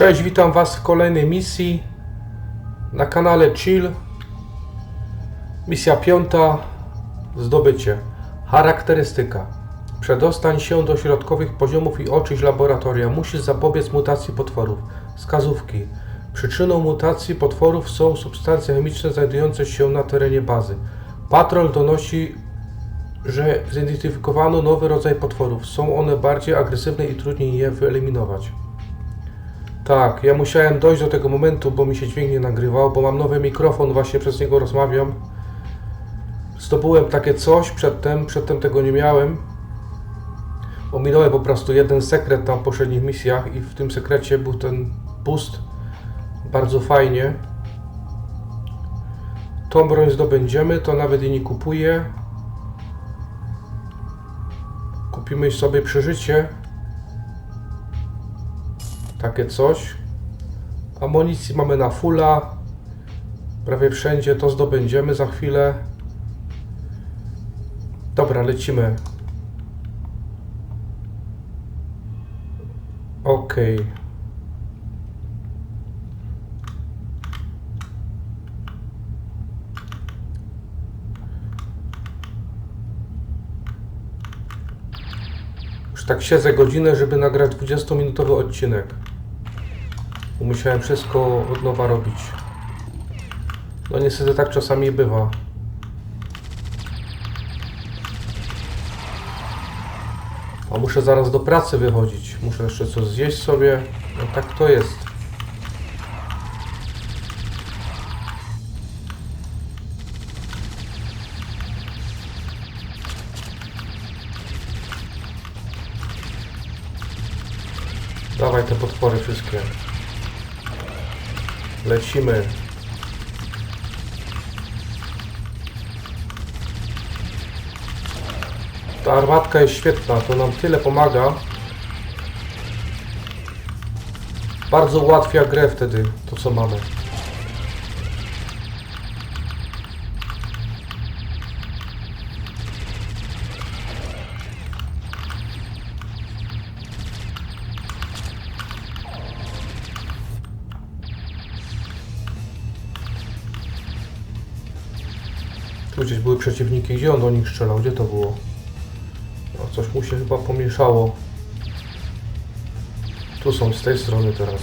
Cześć, witam Was w kolejnej misji na kanale Chill. Misja piąta. Zdobycie. Charakterystyka. Przedostań się do środkowych poziomów i oczyść laboratoria. Musisz zapobiec mutacji potworów. Wskazówki. Przyczyną mutacji potworów są substancje chemiczne znajdujące się na terenie bazy. Patrol donosi, że zidentyfikowano nowy rodzaj potworów. Są one bardziej agresywne i trudniej je wyeliminować. Tak, ja musiałem dojść do tego momentu, bo mi się dźwięk nie nagrywał, bo mam nowy mikrofon, właśnie przez niego rozmawiam. Zdobyłem takie coś, przedtem, przedtem tego nie miałem. Ominąłem po prostu jeden sekret w poprzednich misjach i w tym sekrecie był ten boost. Bardzo fajnie. Tą broń zdobędziemy, to nawet jej nie kupuję. Kupimy sobie przeżycie. Takie coś. Amunicji mamy na fulla. Prawie wszędzie to zdobędziemy za chwilę. Dobra, lecimy. Okej. Już tak siedzę godzinę, żeby nagrać 20-minutowy odcinek. Musiałem wszystko od nowa robić. No niestety tak czasami bywa. A muszę zaraz do pracy wychodzić. Muszę jeszcze coś zjeść sobie. No tak to jest. Dawaj te potwory wszystkie. Lecimy. Ta armatka jest świetna, to nam tyle pomaga. Bardzo ułatwia grę wtedy, to co mamy. Tu gdzieś były przeciwniki, gdzie on do nich strzelał? Gdzie to było? No, coś mu się chyba pomieszało. Tu są z tej strony teraz.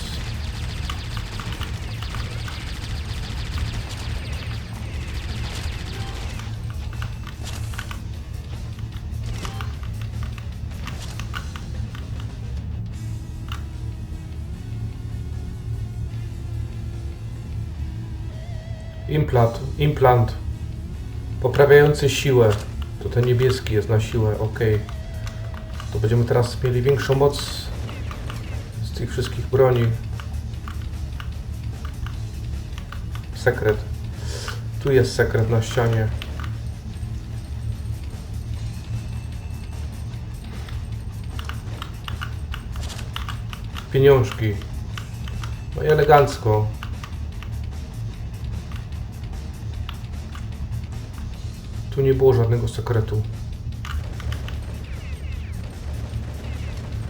Implant, implant poprawiający siłę. To ten niebieski jest na siłę, ok. To będziemy teraz mieli większą moc z tych wszystkich broni. Sekret. Tu jest sekret na ścianie. Pieniążki. No i elegancko. Tu nie było żadnego sekretu.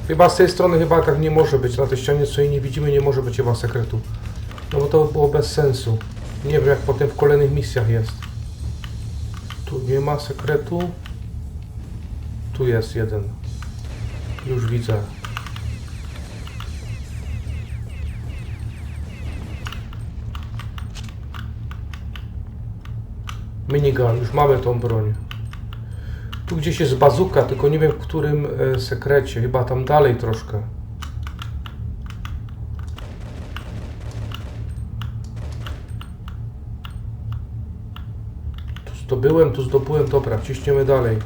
Chyba z tej strony chyba tak nie może być. Na tej ścianie, co jej nie widzimy, nie może być chyba sekretu. No bo to by było bez sensu. Nie wiem, jak potem w kolejnych misjach jest. Tu nie ma sekretu. Tu jest jeden. Już widzę. Minigun, już mamy tą broń. Tu gdzieś jest bazuka, tylko nie wiem w którym e, sekrecie. Chyba tam dalej troszkę. Tu zdobyłem, tu zdobyłem. Dobra, ciśniemy dalej.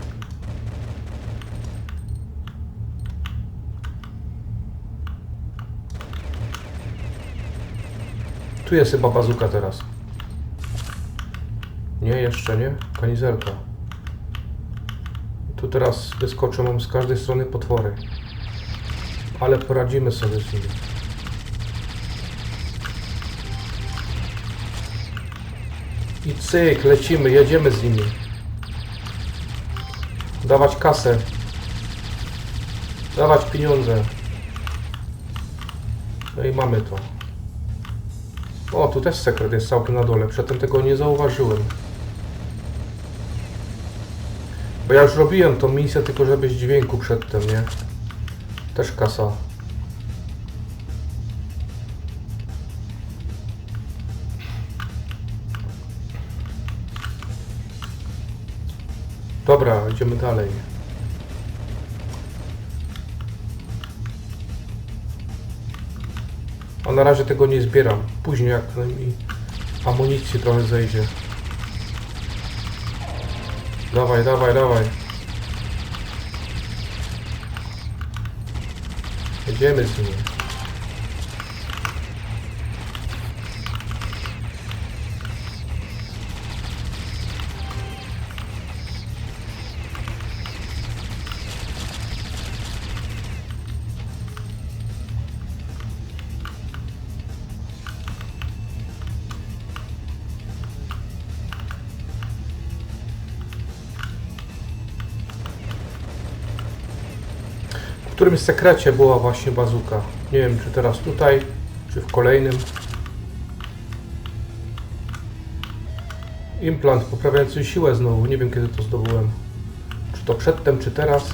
Tu jest chyba bazuka teraz. Nie, jeszcze nie. Kanizelka. Tu teraz wyskoczą mam z każdej strony potwory. Ale poradzimy sobie z nimi. I cyk, lecimy, jedziemy z nimi. Dawać kasę. Dawać pieniądze. No i mamy to. O, tu też sekret jest całkiem na dole. Przedtem tego nie zauważyłem. Bo ja już robiłem tą misję, tylko że bez dźwięku przedtem, nie? Też kasa. Dobra, idziemy dalej. A na razie tego nie zbieram. Później jak mi amunicji trochę zejdzie. Dawaj, dawaj, dawaj. Jedziemy z którymś sekrecie była właśnie bazuka. Nie wiem, czy teraz tutaj, czy w kolejnym. Implant poprawiający siłę znowu. Nie wiem, kiedy to zdobyłem. Czy to przedtem, czy teraz.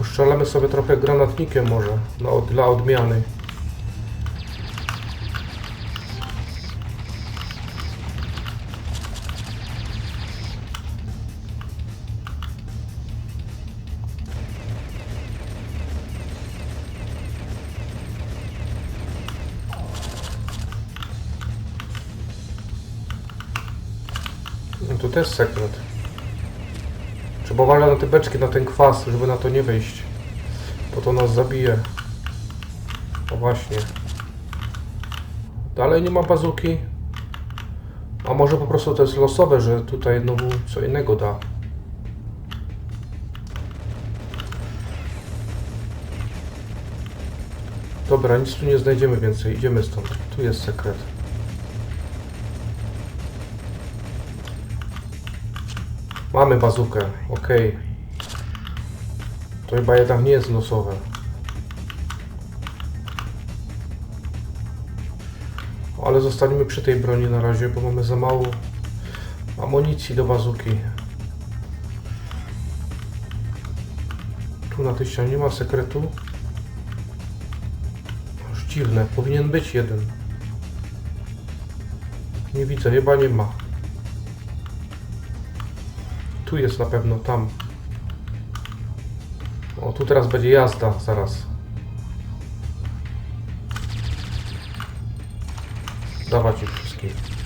Postrzelamy sobie trochę granatnikiem może, na, od- dla odmiany. No też sekret. Trzeba uważać na te beczki, na ten kwas, żeby na to nie wejść. Bo to nas zabije. O właśnie. Dalej nie ma bazuki. A może po prostu to jest losowe, że tutaj znowu co innego da. Dobra, nic tu nie znajdziemy więcej. Idziemy stąd. Tu jest sekret. Mamy bazukę, ok. To chyba jednak nie jest losowe. Ale zostaniemy przy tej broni na razie, bo mamy za mało amunicji do bazuki. Tu na tej ścianie nie ma sekretu. Aż dziwne, powinien być jeden. Nie widzę, chyba nie ma. Tu jest na pewno, tam. O, tu teraz będzie jazda, zaraz. Dawać ich wszystkich.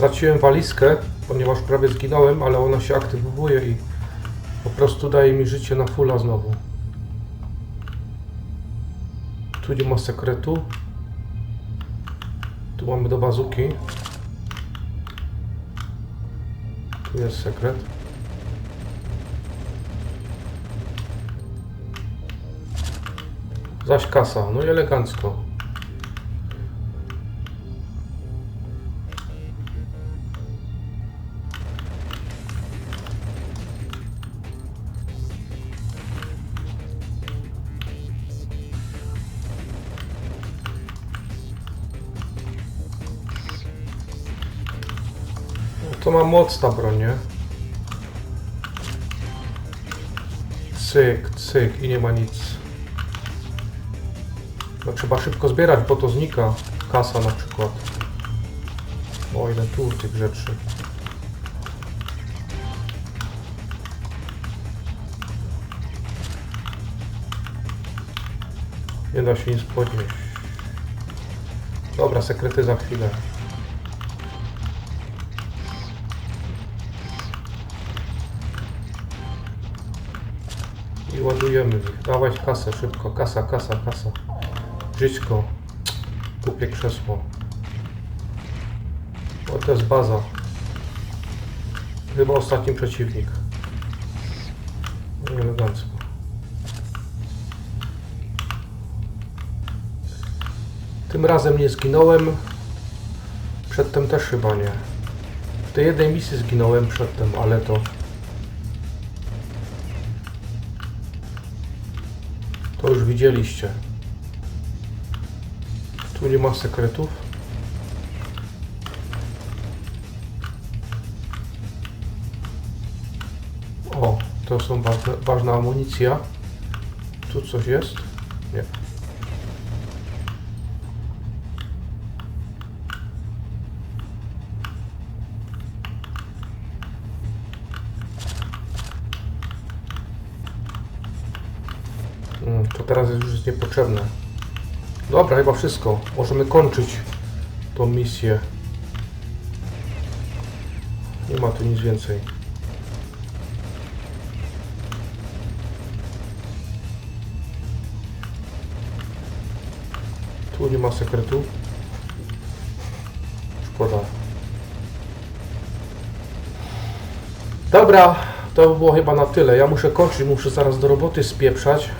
Straciłem walizkę, ponieważ prawie zginąłem, ale ona się aktywuje i po prostu daje mi życie na fulla znowu. Tu nie ma sekretu. Tu mamy do bazuki. Tu jest sekret. Zaś kasa, no i elegancko. To ma moc ta broń, nie? Cyk, cyk i nie ma nic. No trzeba szybko zbierać, bo to znika. Kasa na przykład. O ile tu tych rzeczy. Nie da się nic podnieść. Dobra, sekrety za chwilę. Ładujemy ich. Dawać kasę szybko. Kasa, kasa, kasa. Żyćko. Kupię krzesło. O, to jest baza. Chyba ostatni przeciwnik. Elegancko. Tym razem nie zginąłem. Przedtem też chyba nie. W tej jednej misji zginąłem przedtem, ale to... widzieliście. Tu nie ma sekretów. O, to są ważne, ważna amunicja. Tu coś jest? Nie. Mm, To teraz jest już niepotrzebne. Dobra, chyba wszystko. Możemy kończyć tą misję. Nie ma tu nic więcej. Tu nie ma sekretu. Szkoda. Dobra, to by było chyba na tyle. Ja muszę kończyć, muszę zaraz do roboty spieprzać.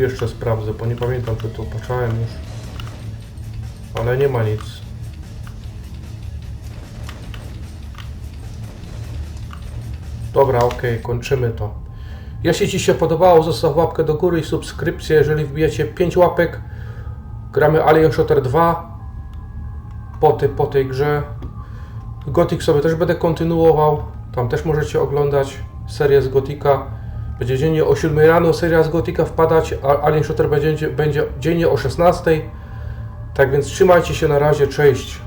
Jeszcze sprawdzę, bo nie pamiętam, czy to patrzałem już. Ale nie ma nic. Dobra, ok, kończymy to. Jeśli Ci się podobało, zostaw łapkę do góry i subskrypcję. Jeżeli wbijecie 5 łapek, gramy Alien Shooter 2 po, ty, po tej grze. Gothic sobie też będę kontynuował. Tam też możecie oglądać serię z Gotika. Będzie dziennie o 7 rano seria z Gotika wpadać, a Alien Shooter będzie, będzie dziennie o 16. Tak więc trzymajcie się na razie, cześć.